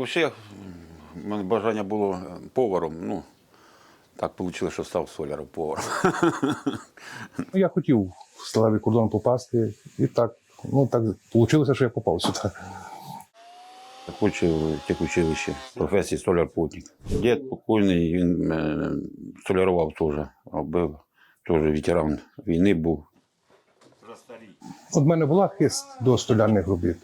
Взагалі, в мене бажання було е, поваром. Ну, так вийшло, що став соляром поваром. Ну, Я хотів в сталевий кордон попасти, і так, ну так вийшло, що я попав сюди. Хочу в техучилище, професії столяр-путник. Дід покойний, він е, столярував теж, робив, теж ветеран війни був. От в мене була хист до столярних робіт.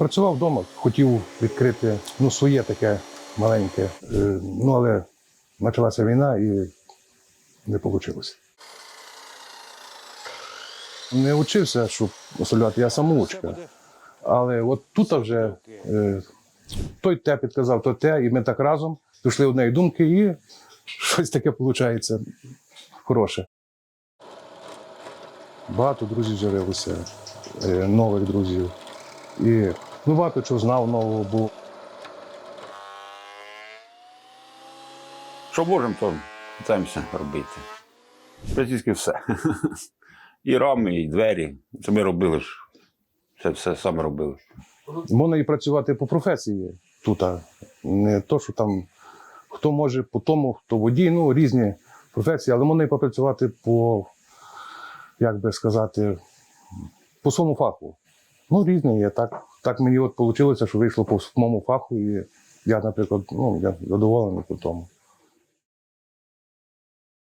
Працював вдома, хотів відкрити ну, своє таке маленьке. Е, Ну, але почалася війна і не вийшло. Не вчився, щоб солювати, я самоучка. Але от тут вже е, той те підказав, то те, і ми так разом дійшли однієї думки, і щось таке виходить хороше. Багато друзів з'явилося, е, нових друзів. І ну, багато чого знав нового був. Що можемо, то намагаємося робити. Практично все. І рами, і двері. Це ми робили ж. Це все саме робили. Можна і працювати по професії тут. а Не то, що там хто може по тому, хто водій, ну різні професії, але можна і попрацювати по, як би сказати, по своєму фаху. Ну, різні є. Так, так мені от вийшло, що вийшло по своєму фаху, і я, наприклад, ну, я задоволений по тому.